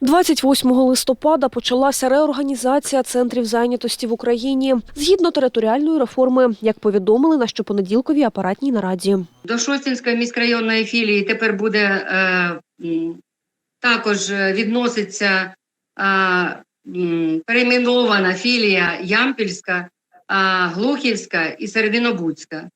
28 листопада почалася реорганізація центрів зайнятості в Україні згідно територіальної реформи, як повідомили на щопонеділковій апаратній нараді. До Шостинської міськрайонної філії тепер буде е, також е, відноситься е, перейменована філія Ямпільська, е, Глухівська і Серединобудська.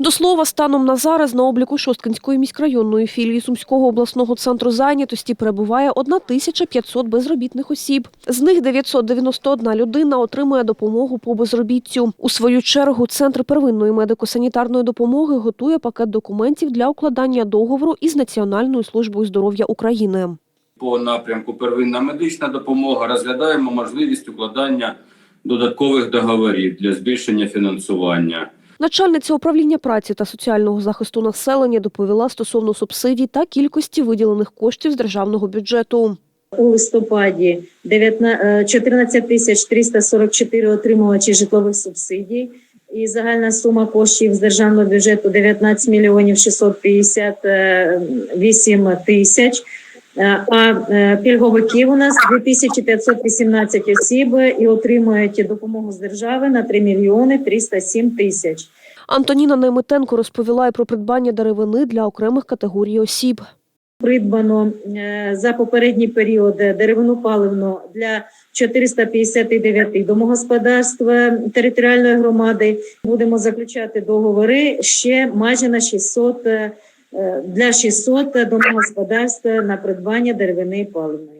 До слова, станом на зараз на обліку Шосткинської міськрайонної філії Сумського обласного центру зайнятості перебуває 1500 безробітних осіб. З них 991 людина отримує допомогу по безробіттю. У свою чергу центр первинної медико-санітарної допомоги готує пакет документів для укладання договору із Національною службою здоров'я України. по напрямку первинна медична допомога розглядаємо можливість укладання додаткових договорів для збільшення фінансування. Начальниця управління праці та соціального захисту населення доповіла стосовно субсидій та кількості виділених коштів з державного бюджету. У листопаді 19 е, 14 тисяч 344 отримувачі житлових субсидій. І загальна сума коштів з державного бюджету 19 мільйонів 658 тисяч. Е, А е, пільговиків у нас 2518 осіб і отримують допомогу з держави на 3 мільйони 307 тисяч. Антоніна Немитенко розповіла й про придбання деревини для окремих категорій осіб. придбано е, за попередній період деревину паливну для 459 домогосподарств територіальної громади. Будемо заключати договори ще майже на 600 е, е, для 600 домогосподарств на придбання деревини паливної.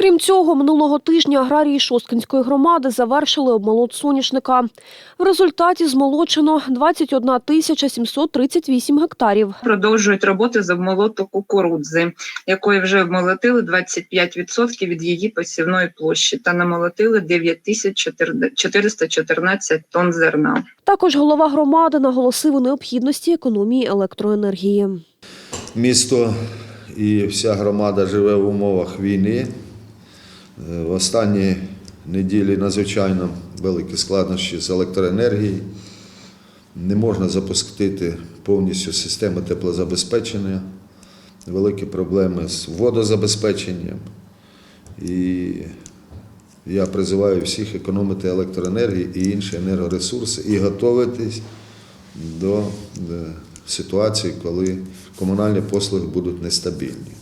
Крім цього, минулого тижня аграрії Шосткинської громади завершили обмолот соняшника. В результаті змолочено 21 тисяча 738 гектарів. продовжують роботи з обмолоту кукурудзи, якої вже обмолотили 25% від її посівної площі та намолотили 9414 тонн зерна. Також голова громади наголосив у необхідності економії електроенергії. Місто і вся громада живе в умовах війни. Е, В останні неділі надзвичайно великі складнощі з електроенергією. Не можна запустити повністю систему теплозабезпечення, великі проблеми з водозабезпеченням. І я призиваю всіх економити електроенергію і інші енергоресурси і готуватись до е, ситуації, коли комунальні послуги будуть нестабільні.